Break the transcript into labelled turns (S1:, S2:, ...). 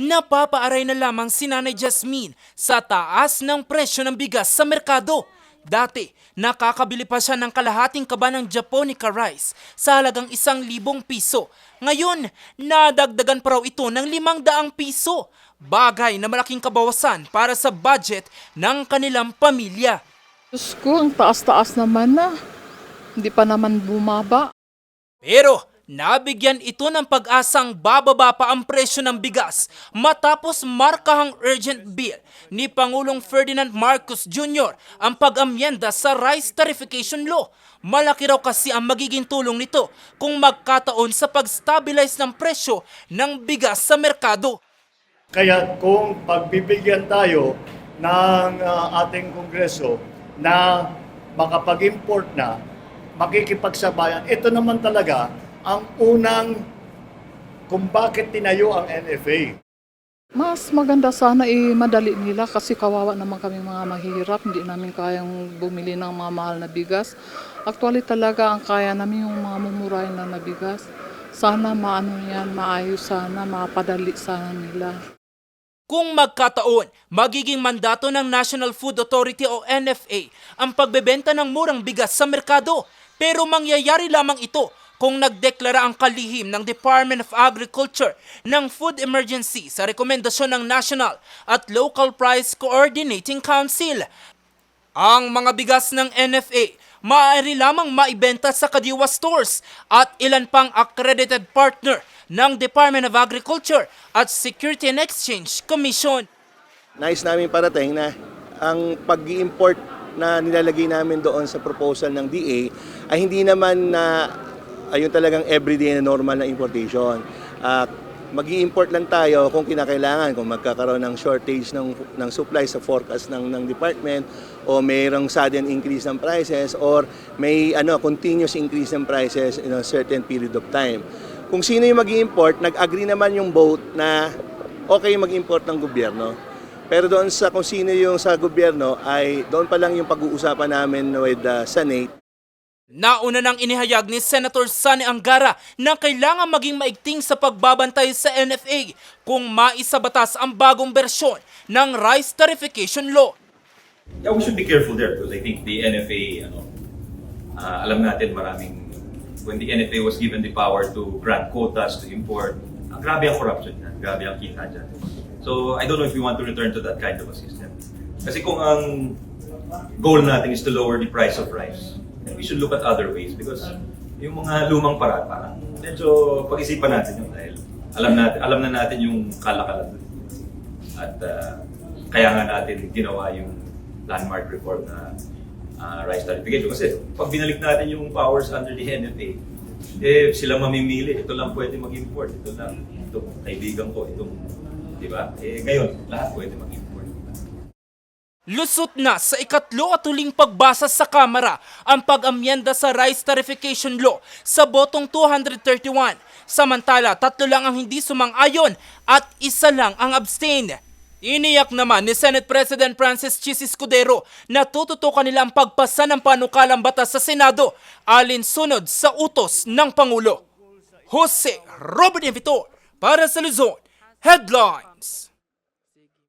S1: Napapaaray na lamang si Nanay Jasmine sa taas ng presyo ng bigas sa merkado. Dati, nakakabili pa siya ng kalahating kaba ng Japonica rice sa halagang isang libong piso. Ngayon, nadagdagan pa raw ito ng limang daang piso. Bagay na malaking kabawasan para sa budget ng kanilang pamilya.
S2: Diyos ko, ang taas-taas naman na. Hindi pa naman bumaba.
S1: Pero nabigyan ito ng pag-asang bababa pa ang presyo ng bigas matapos markahang urgent bill ni Pangulong Ferdinand Marcos Jr. ang pag-amyenda sa rice tarification law. Malaki raw kasi ang magiging tulong nito kung magkataon sa pag-stabilize ng presyo ng bigas sa merkado.
S3: Kaya kung pagbibigyan tayo ng ah, ating kongreso na makapag-import na, makikipagsabayan, ito naman talaga ang unang kung bakit tinayo ang NFA.
S2: Mas maganda sana eh, madali nila kasi kawawa naman kami mga mahirap. Hindi namin kayang bumili ng mga mahal na bigas. Actually talaga ang kaya namin yung mga mumurahin na bigas. Sana maano yan, maayos sana, mapadali sana nila.
S1: Kung magkataon, magiging mandato ng National Food Authority o NFA ang pagbebenta ng murang bigas sa merkado. Pero mangyayari lamang ito kung nagdeklara ang kalihim ng Department of Agriculture ng food emergency sa rekomendasyon ng National at Local Price Coordinating Council. Ang mga bigas ng NFA maaari lamang maibenta sa Kadiwa stores at ilan pang accredited partner ng Department of Agriculture at Security and Exchange Commission.
S4: nais namin parating na ang pag import na nilalagay namin doon sa proposal ng DA ay hindi naman na ayun talagang everyday na normal na importation. Uh, mag import lang tayo kung kinakailangan, kung magkakaroon ng shortage ng, ng supply sa forecast ng, ng department o mayroong sudden increase ng prices or may ano continuous increase ng prices in a certain period of time. Kung sino yung mag import nag-agree naman yung boat na okay mag-import ng gobyerno. Pero doon sa kung sino yung sa gobyerno ay doon pa lang yung pag-uusapan namin with the Senate.
S1: Nauna nang inihayag ni Senator Sani Angara na kailangan maging maigting sa pagbabantay sa NFA kung maisabatas ang bagong bersyon ng Rice Tarification Law.
S5: Yeah, we should be careful there because I think the NFA, ano, ah, alam natin maraming, when the NFA was given the power to grant quotas to import, ah, grabe ang corruption yan, grabe ang kita dyan. So I don't know if we want to return to that kind of a system. Kasi kung ang goal natin is to lower the price of rice, we should look at other ways because yung mga lumang paraan, parang medyo pag-isipan natin yun dahil alam natin, alam na natin yung kalakalan. At ah, kaya nga natin ginawa yung landmark reform na ah, rice tarification. Kasi pag binalik natin yung powers under the NFA, eh sila mamimili, ito lang pwede mag-import, ito lang, itong kaibigan ko, itong, di ba? Eh ngayon, lahat pwede mag-import.
S1: Lusot na sa ikatlo at huling pagbasa sa Kamara ang pag-amyenda sa Rice Tarification Law sa botong 231. Samantala, tatlo lang ang hindi sumang-ayon at isa lang ang abstain. Iniyak naman ni Senate President Francis Chis Escudero na tututukan nila ang pagpasa ng panukalang batas sa Senado alinsunod sa utos ng Pangulo. Jose Robert Invitor para sa Luzon, Headlines.